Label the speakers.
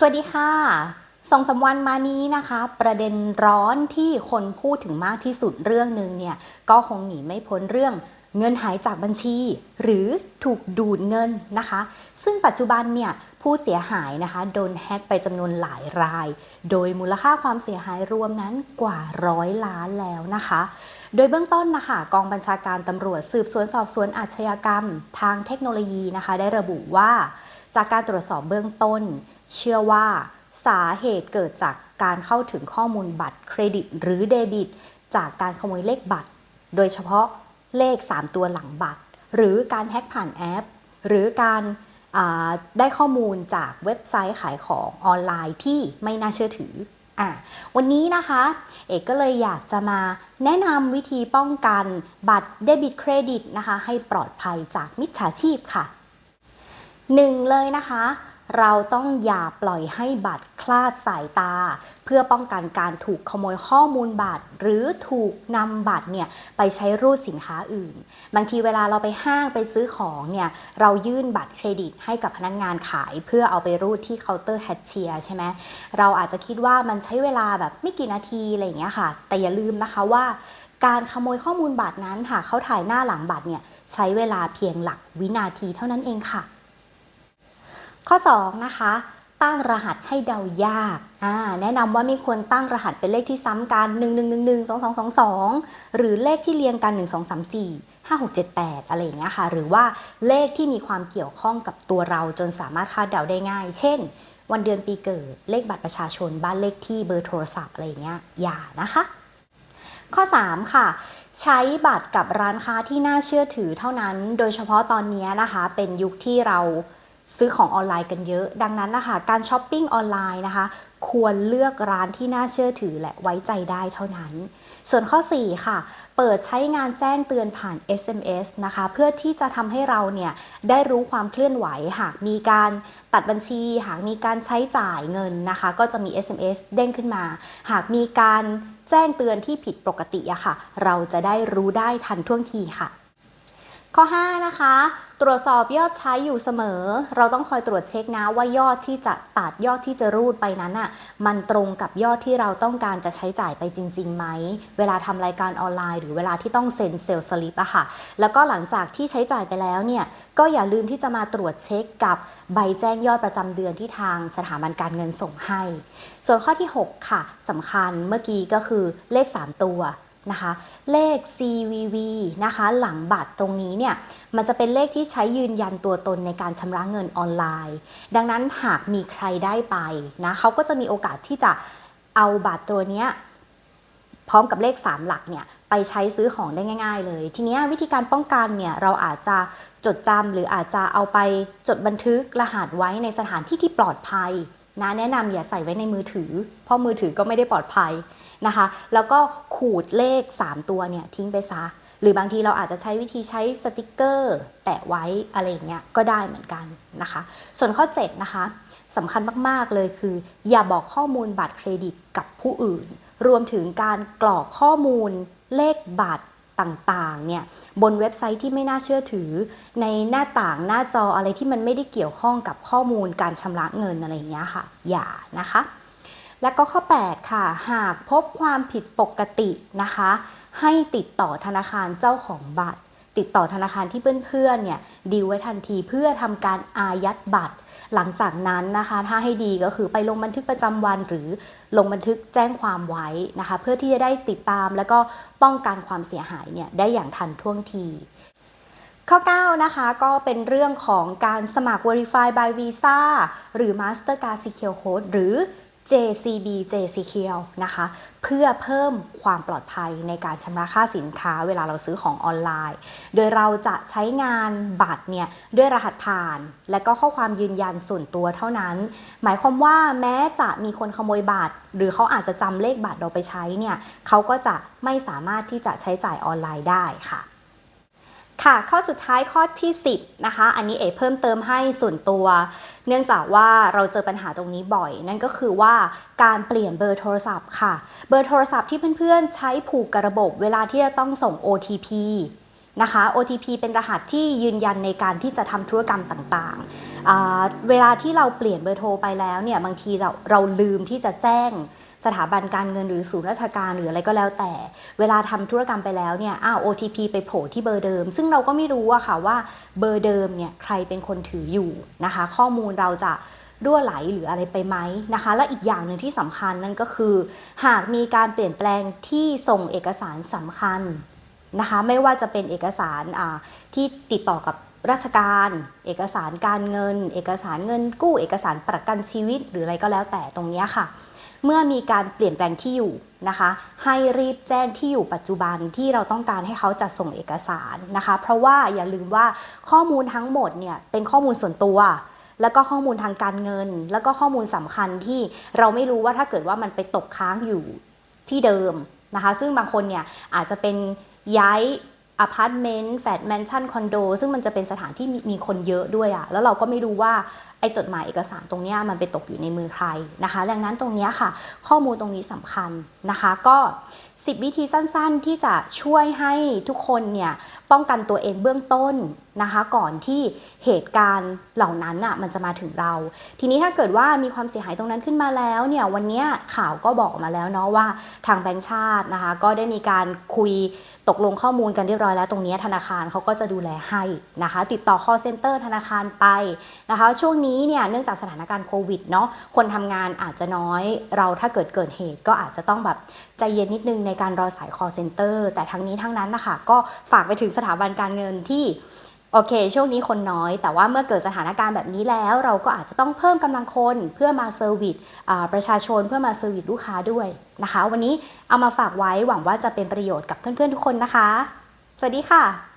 Speaker 1: สวัสดีค่ะสองสามวันมานี้นะคะ ประเด็นร้อนที่คนพูดถึงมากที่สุดเรื่องหนึ่งเนี่ย ก็คงหนีไม่พ้นเรื่องเงินหายจากบัญชี หรือถูกดูดเงินนะคะ ซึ่งปัจจุบันเนี่ยผู้เสียหายนะคะโดนแฮ็กไปจำนวนหลายราย โดยมูลค่าความเสียหายรวมนั้นกว่าร้อยล้านแล้วนะคะ โดยเบื้องต้นนะคะกองบัญชาการตำรวจสืบสวนสอบสวนอาชญากรรม ทางเทคโนโลยีนะคะ ได้ระบุว่า จากการตรวจสอบเบื้องต้น เชื่อว่าสาเหตุเกิดจากการเข้าถึงข้อมูลบัตรเครดิตหรือเดบิต จากการขโมยเลขบัตร โดยเฉพาะเลข 3 ตัวหลังบัตร หรือการแฮ็กผ่านแอป หรือการาได้ข้อมูลจากเว็บไซต์ขายของออนไลน์ที่ไม่น่าเชื่อถืออะวันนี้นะคะ เอกก็เลยอยากจะมาแนะนำวิธีป้องกันบัตรเดบิตเครดิตนะคะ ให้ปลอดภัยจากมิจฉาชีพค่ะหนึ่งเลยนะคะ เราต้องอย่าปล่อยให้บัตรคลาดสายตา เพื่อป้องกันการถูกขโมยข้อมูลบัตร หรือถูกนำบัตรเนี่ยไปใช้รูดสินค้าอื่น บางทีเวลาเราไปห้างไปซื้อของเนี่ยเรายื่นบัตรเครดิตให้กับพนักงงานขาย เพื่อเอาไปรูดที่เคาน์เตอร์แคชเชียร์ใช่ไหมเราอาจจะคิดว่ามันใช้เวลาแบบไม่กี่นาทีอะไรอย่างเงี้ยค่ะ แต่อย่าลืมนะคะว่า การขโมยข้อมูลบัตรนั้นค่ะเขาถ่ายหน้าหลังบัตรเนี่ยใช้เวลาเพียงหลักวินาทีเท่านั้นเองค่ะ ข้อ 2 นะคะ ตั้งรหัสให้เดายากอ่าแนะนำว่าไม่ควรตั้งรหัสเป็นเลขที่ซ้ำกัน 1 1 1 1 2 2 2 2 หรือเลขที่เรียงกัน 1 2 3 4 5 6 7 8 อะไรอย่างเงี้ยค่ะ หรือว่าเลขที่มีความเกี่ยวข้องกับตัวเราจนสามารถคาดเดาได้ง่าย เช่น วันเดือนปีเกิด เลขบัตรประชาชน บ้านเลขที่เบอร์โทรศัพท์อะไรเงี้ยอย่านะคะ ข้อ 3 ค่ะใช้บัตรกับร้านค้าที่น่าเชื่อถือเท่านั้น โดยเฉพาะตอนนี้นะคะ เป็นยุคที่เรา ซื้อของออนไลน์กันเยอะ ดังนั้นนะคะการช้อปปิ้งออนไลน์นะคะ ควรเลือกร้านที่น่าเชื่อถือและไว้ใจได้เท่านั้น ส่วนข้อ 4 ค่ะ เปิดใช้งานแจ้งเตือนผ่าน SMS นะคะ เพื่อที่จะทำให้เราเนี่ยได้รู้ความเคลื่อนไหวหากมีการตัดบัญชี หากมีการใช้จ่ายเงินนะคะ ก็จะมี SMS เด้งขึ้นมา หากมีการแจ้งเตือนที่ผิดปกติอะค่ะ เราจะได้รู้ได้ทันท่วงทีค่ะ ข้อ 5 นะคะ ตรวจสอบยอดใช้อยู่เสมอ เราต้องคอยตรวจเช็คนะว่ายอดที่จะตัดยอดที่จะรูดไปนั้นอะมันตรงกับยอดที่เราต้องการจะใช้จ่ายไปจริงๆไหม เวลาทำรายการออนไลน์ หรือเวลาที่ต้องเซ็นเซลล์สลิปอะค่ะ แล้วก็หลังจากที่ใช้จ่ายไปแล้วเนี่ยก็อย่าลืมที่จะมาตรวจเช็คกับใบแจ้งยอดประจำเดือนที่ทางสถาบันการเงินส่งให้ ส่วนข้อที่ 6 ค่ะสำคัญเมื่อกี้ก็คือเลข 3 ตัว นะคะ เลข CVV นะคะ หลังบัตรตรงนี้เนี่ยมันจะเป็นเลขที่ใช้ยืนยันตัวตนในการชำระเงินออนไลน์ ดังนั้นหากมีใครได้ไปนะเขาก็จะมีโอกาสที่จะเอาบัตรตัวเนี้ยพร้อมกับเลข 3 หลักเนี่ยไปใช้ซื้อของได้ง่าย ๆ เลย ทีเนี้ยวิธีการป้องกันเนี่ยเราอาจจะจดจำหรืออาจจะเอาไปจดบันทึกรหัสไว้ในสถานที่ที่ปลอดภัยนะแนะนำอย่าใส่ไว้ในมือถือ เพราะมือถือก็ไม่ได้ปลอดภัย นะคะ แล้วก็ขูดเลข 3 ตัวเนี่ยทิ้งไปซะ หรือบางทีเราอาจจะใช้วิธีใช้สติกเกอร์แปะไว้อะไรอย่างเงี้ยก็ได้เหมือนกันนะคะ ส่วนข้อ 7 นะคะสำคัญมาก ๆ เลยคือ อย่าบอกข้อมูลบัตรเครดิตกับผู้อื่น รวมถึงการกรอกข้อมูลเลขบัตรต่าง ๆ เนี่ยบนเว็บไซต์ที่ไม่น่าเชื่อถือ ในหน้าต่างหน้าจออะไรที่มันไม่ได้เกี่ยวข้องกับข้อมูลการชำระเงินอะไรอย่างเงี้ยค่ะ อย่านะคะ และก็ข้อ 8 ค่ะ หากพบความผิดปกตินะคะ ให้ติดต่อธนาคารเจ้าของบัตร ติดต่อธนาคารที่เพื่อนๆเนี่ยดีลไว้ทันทีเพื่อทำการอายัดบัตร หลังจากนั้นนะคะ ถ้าให้ดีก็คือไปลงบันทึกประจำวันหรือลงบันทึกแจ้งความไว้นะคะ เพื่อที่จะได้ติดตามแล้วก็ป้องกันความเสียหายเนี่ยได้อย่างทันท่วงทีข้อ 9 นะคะ ก็เป็นเรื่องของการสมัคร Verify by Visa หรือ Mastercard Secure Code หรือ JCB JCL นะคะ เพื่อเพิ่มความปลอดภัยในการชำระค่าสินค้าเวลาเราซื้อของออนไลน์ โดยเราจะใช้งานบัตรเนี่ยด้วยรหัสผ่าน และก็ข้อความยืนยันส่วนตัวเท่านั้น หมายความว่าแม้จะมีคนขโมยบัตร หรือเขาอาจจะจำเลขบัตรเราไปใช้เนี่ยเขาก็จะไม่สามารถที่จะใช้จ่ายออนไลน์ได้ค่ะ ค่ะข้อสุดท้ายข้อที่ 10นะคะอันนี้เอเพิ่มเติมให้ส่วนตัว เนื่องจากว่าเราเจอปัญหาตรงนี้บ่อย นั่นก็คือว่าการเปลี่ยนเบอร์โทรศัพท์ค่ะ เบอร์โทรศัพท์ที่เพื่อนๆ ใช้ผูกกับระบบ เวลาที่จะต้องส่ง OTP นะคะ OTP เป็นรหัสที่ยืนยันในการที่จะทำธุรกรรมต่างๆ เวลาที่เราเปลี่ยนเบอร์โทรไปแล้วเนี่ยบางทีเราเราลืมที่จะแจ้ง สถาบันการเงินหรือศูนย์ราชการหรืออะไรก็แล้วแต่ เวลาทำธุรกรรมไปแล้วเนี่ยอ้าว OTP ไปโผล่ที่เบอร์เดิม ซึ่งเราก็ไม่รู้อะค่ะว่าเบอร์เดิมเนี่ยใครเป็นคนถืออยู่นะคะ ข้อมูลเราจะรั่วไหลหรืออะไรไปไหมนะคะ และอีกอย่างหนึ่งที่สำคัญนั่นก็คือ หากมีการเปลี่ยนแปลงที่ส่งเอกสารสำคัญนะคะ ไม่ว่าจะเป็นเอกสารที่ติดต่อกับราชการ เอกสารการเงิน เอกสารเงินกู้ เอกสารประกันชีวิตหรืออะไรก็แล้วแต่ตรงนี้ค่ะ เมื่อมีการเปลี่ยนแปลงที่อยู่นะคะ ให้รีบแจ้งที่อยู่ปัจจุบันที่เราต้องการให้เขาจัดส่งเอกสารนะคะ เพราะว่าอย่าลืมว่าข้อมูลทั้งหมดเนี่ยเป็นข้อมูลส่วนตัว แล้วก็ข้อมูลทางการเงิน แล้วก็ข้อมูลสำคัญที่เราไม่รู้ว่าถ้าเกิดว่ามันไปตกค้างอยู่ที่เดิมนะคะ ซึ่งบางคนเนี่ยอาจจะเป็นย้ายอพาร์ตเมนต์แฟลตแมนชั่นคอนโดซึ่งมันจะเป็นสถานที่มีมีคนเยอะด้วยอะแล้วเราก็ไม่รู้ว่า ไอ้จดหมายเอกสารตรงนี้มันไปตกอยู่ในมือใครนะคะ ดังนั้นตรงนี้ค่ะ ข้อมูลตรงนี้สำคัญนะคะ ก็ 10 วิธีสั้นๆ ที่จะช่วยให้ทุกคนเนี่ยป้องกันตัวเองเบื้องต้นนะคะ ก่อนที่เหตุการณ์เหล่านั้นอะมันจะมาถึงเรา ทีนี้ถ้าเกิดว่ามีความเสียหายตรงนั้นขึ้นมาแล้วเนี่ยวันนี้ข่าวก็บอกมาแล้วเนาะว่าทางแบงก์ชาตินะคะ ก็ได้มีการคุย ตกลงข้อมูลกันเรียบร้อยแล้วตรงนี้ธนาคารเขาก็จะดูแลให้นะคะ ติดต่อ call center ธนาคารไปนะคะ ช่วงนี้เนี่ยเนื่องจากสถานการณ์โควิดเนาะคนทำงานอาจจะน้อยเราถ้าเกิดเกิดเหตุก็อาจจะต้องแบบใจเย็นนิดนึงในการรอสาย call center แต่ทั้งนี้ทั้งนั้นนะคะก็ฝากไปถึงสถาบันการเงินที่ โอเค ช่วงนี้คนน้อย แต่ว่าเมื่อเกิดสถานการณ์แบบนี้แล้ว เราก็อาจจะต้องเพิ่มกำลังคนเพื่อมาเซอร์วิสประชาชนเพื่อมาเซอร์วิสลูกค้าด้วยนะคะ วันนี้เอามาฝากไว้หวังว่าจะเป็นประโยชน์กับเพื่อนๆทุกคนนะคะ สวัสดีค่ะ